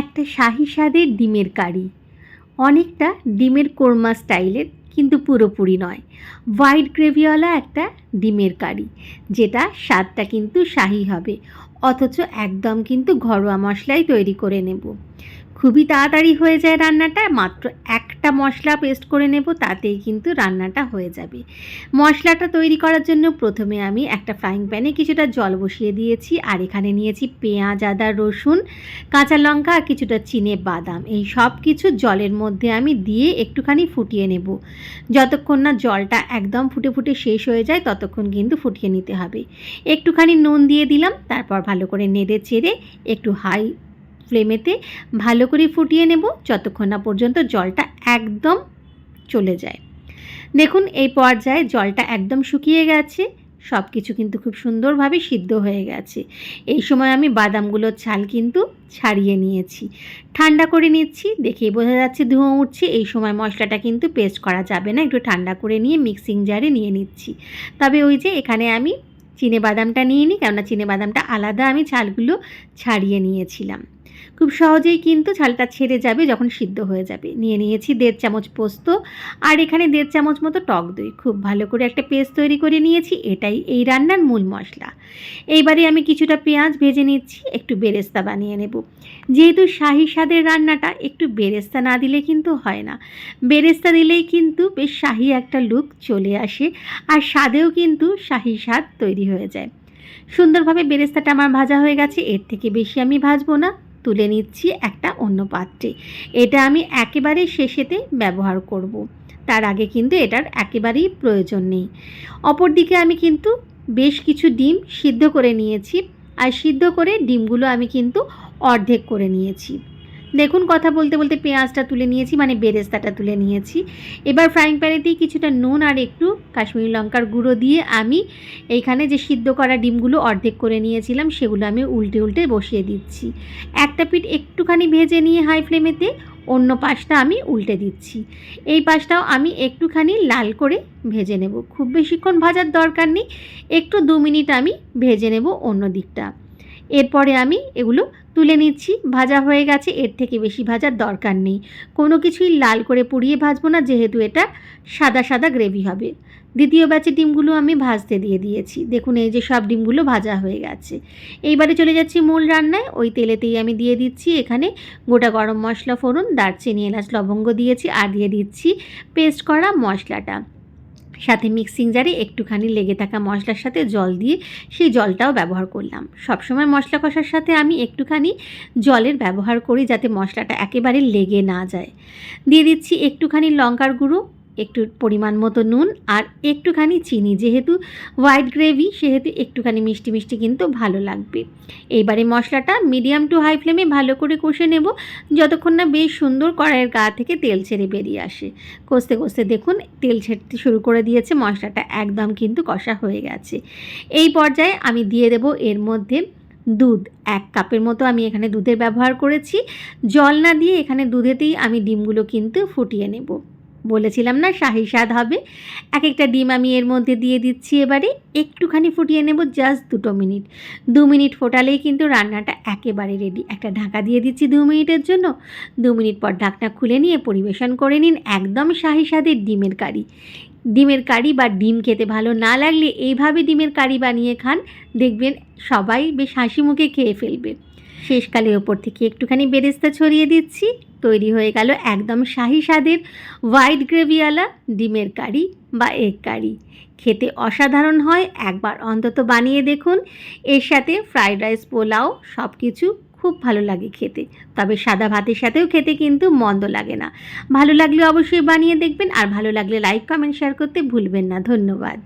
একটা শাহি স্বাদের ডিমের কারি। অনেকটা ডিমের কোরমা স্টাইলের, কিন্তু পুরোপুরি নয়। হোয়াইট গ্রেভিওয়ালা একটা ডিমের কারি, যেটা স্বাদটা কিন্তু শাহি হবে। অথচ একদম কিন্তু ঘরোয়া মশলাই তৈরি করে নেব। খুবই তাড়াতাড়ি হয়ে যায় রান্নাটা, মাত্র একটা মশলা পেস্ট করে নেব, তাতেই কিন্তু রান্নাটা হয়ে যাবে। মশলাটা তৈরি করার জন্য প্রথমে আমি একটা ফ্রাইং প্যানে কিছুটা জল বসিয়ে দিয়েছি, আর এখানে নিয়েছি পেঁয়াজ, আদা, রসুন, কাঁচা লঙ্কা আর কিছুটা চিনে বাদাম। এই সব কিছু জলের মধ্যে আমি দিয়ে একটুখানি ফুটিয়ে নেব। যতক্ষণ না জলটা একদম ফুটে ফুটে শেষ হয়ে যায়, ততক্ষণ কিন্তু ফুটিয়ে নিতে হবে। একটুখানি নুন দিয়ে দিলাম, তারপর ভালো করে নেড়ে চেড়ে একটু হাই ফ্লেমেতে ভালো করে ফুটিয়ে নেব যতক্ষণ না পর্যন্ত জলটা একদম চলে যায়। দেখুন, এই পর্যায়ে জলটা একদম শুকিয়ে গেছে সব কিছু কিন্তু খুব সুন্দরভাবে সিদ্ধ হয়ে গেছে। এই সময় আমি বাদামগুলোর ছাল কিন্তু ছাড়িয়ে নিয়েছি। ঠান্ডা করে নিচ্ছি, দেখেই বোঝা যাচ্ছে ধোঁয়া উঠছে, এই সময় মশলাটা কিন্তু পেস্ট করা যাবে না, একটু ঠান্ডা করে নিয়ে মিক্সিং জারে নিয়ে নিচ্ছি। তবে ওই যে এখানে আমি চিনে বাদামটা নিয়ে নিই, কেননা চিনে বাদামটা আলাদা আমি ছালগুলো ছাড়িয়ে নিয়েছিলাম। খুব সহজেই কিন্তু ছালটা ছেড়ে যাবে যখন সিদ্ধ হয়ে যাবে। নিয়ে নিয়েছি দেড় চামচ পোস্ত আর এখানে দেড় চামচ মতো টক দই। খুব ভালো করে একটা পেস্ট তৈরি করে নিয়েছি, এটাই এই রান্নার মূল মশলা। এইবারে আমি কিছুটা পেঁয়াজ ভেজে নিচ্ছি, একটু বেরেস্তা বানিয়ে নেব। যেহেতু শাহি স্বাদের রান্নাটা, একটু বেরেস্তা না দিলে কিন্তু হয় না। বেরেস্তা দিলেই কিন্তু বেশ শাহি একটা লুক চলে আসে আর স্বাদেও কিন্তু শাহি স্বাদ তৈরি হয়ে যায়। সুন্দরভাবে বেরেস্তাটা আমার ভাজা হয়ে গেছে, এর থেকে বেশি আমি ভাজবো না। তুলে নিচ্ছি একটা অন্য পাত্রে। এটা আমি একেবারে শেষেতে ব্যবহার করব। তার আগে কিন্তু এটার একেবারেই প্রয়োজন নেই। অপরদিকে আমি কিন্তু বেশ কিছু ডিম সিদ্ধ করে নিয়েছি। আর সিদ্ধ করে ডিমগুলো আমি কিন্তু অর্ধেক করে নিয়েছি। দেখুন, কথা বলতে বলতে পেঁয়াজটা তুলে নিয়েছি মানে বেরেস্তাটা তুলে নিয়েছি। এবার ফ্রাইং প্যানেতেই কিছুটা নুন আর একটু কাশ্মীরি লঙ্কার গুঁড়ো দিয়ে আমি এইখানে যে সিদ্ধ করা ডিমগুলো অর্ধেক করে নিয়েছিলাম, সেগুলো আমি উল্টে উল্টে বসিয়ে দিচ্ছি। একটা পিঠ একটুখানি ভেজে নিয়ে হাই ফ্লেমেতে অন্য পাশটা আমি উল্টে দিচ্ছি। এই পাশটাও আমি একটুখানি লাল করে ভেজে নেব। খুব বেশিক্ষণ ভাজার দরকার নেই, একটু দু মিনিট আমি ভেজে নেব অন্য দিকটা। এরপরে আমি এগুলো তুলে নিচ্ছি। ভাজা হয়ে গেছে, এর থেকে বেশি ভাজার দরকার নেই। কোনো কিছুই লাল করে পুড়িয়ে ভাজবো না, যেহেতু এটা সাদা সাদা গ্রেভি হবে। দ্বিতীয় ব্যাচে ডিমগুলো আমি ভাজতে দিয়ে দিয়েছি। দেখুন, এই যে সব ডিমগুলো ভাজা হয়ে গেছে। এইবারে চলে যাচ্ছি মূল রান্নায়। ওই তেলেতেই আমি দিয়ে দিচ্ছি এখানে গোটা গরম মশলা, ফোড়ন, দারচিনি, এলাচ, লবঙ্গ দিয়েছি আর দিয়ে দিচ্ছি পেস্ট করা মশলাটা। সাথে মিক্সিং জারে একটুখানি লেগে থাকা মশলার সাথে জল দিয়ে সেই জলটাও ব্যবহার করলাম। সবসময় মশলা কষার সাথে আমি একটুখানি জলের ব্যবহার করি যাতে মশলাটা একেবারে লেগে না যায়। দিয়ে দিচ্ছি একটুখানি লঙ্কার গুঁড়ো। একটু পরিমাণ মতো নুন আর একটুখানি চিনি। যেহেতু হোয়াইট গ্রেভি সেহেতু একটুখানি মিষ্টি মিষ্টি কিন্তু ভালো লাগবে। এইবারে মশলাটা মিডিয়াম টু হাই ফ্লেমে ভালো করে কষে নেব। যতক্ষণ না বেশ সুন্দর কড়াইয়ের গা থেকে তেল ছেড়ে বেরিয়ে আসে। কষতে কষতে দেখুন, তেল ছেড়তে শুরু করে দিয়েছে, মশলাটা একদম কিন্তু কষা হয়ে গেছে। এই পর্যায়ে আমি দিয়ে দেব এর মধ্যে দুধ। এক কাপের মতো আমি এখানে দুধের ব্যবহার করেছি। জল না দিয়ে এখানে দুধেতেই আমি ডিমগুলো কিন্তু ফুটিয়ে নেব। বলেছিলাম না, শাহি স্বাদ হবে। এক একটা ডিম আমি এর মধ্যে দিয়ে দিচ্ছি এবারে। একটুখানি ফুটিয়ে নেব জাস্ট দুটো মিনিট। দু মিনিট ফোটালেই কিন্তু রান্নাটা একেবারে রেডি একটা ঢাকা দিয়ে দিচ্ছি দু মিনিটের জন্য। দু মিনিট পর ঢাকনা খুলে নিয়ে পরিবেশন করে নিন একদম শাহি স্বাদের ডিমের কারি। ডিমের কারি বা ডিম খেতে ভালো না লাগলে এইভাবে ডিমের কারি বানিয়ে খান। দেখবেন সবাই বেশ হাসি মুখে খেয়ে ফেলবে। শেষকালে ওপর থেকে একটুখানি বেরেস্তা ছড়িয়ে দিচ্ছি। তৈরি হয়ে গেল একদম শাহি স্বাদের হোয়াইট গ্রেভিওয়ালা ডিমের কারি বা এগ কারি। খেতে অসাধারণ হয়, একবার অন্তত বানিয়ে দেখুন। এর সাথে ফ্রাইড রাইস, পোলাও সব কিছু খুব ভালো লাগে খেতে। তবে সাদা ভাতের সাথেও খেতে কিন্তু মন্দ লাগে না। ভালো লাগলে অবশ্যই বানিয়ে দেখবেন আর ভালো লাগলে লাইক কমেন্ট শেয়ার করতে ভুলবেন না। ধন্যবাদ।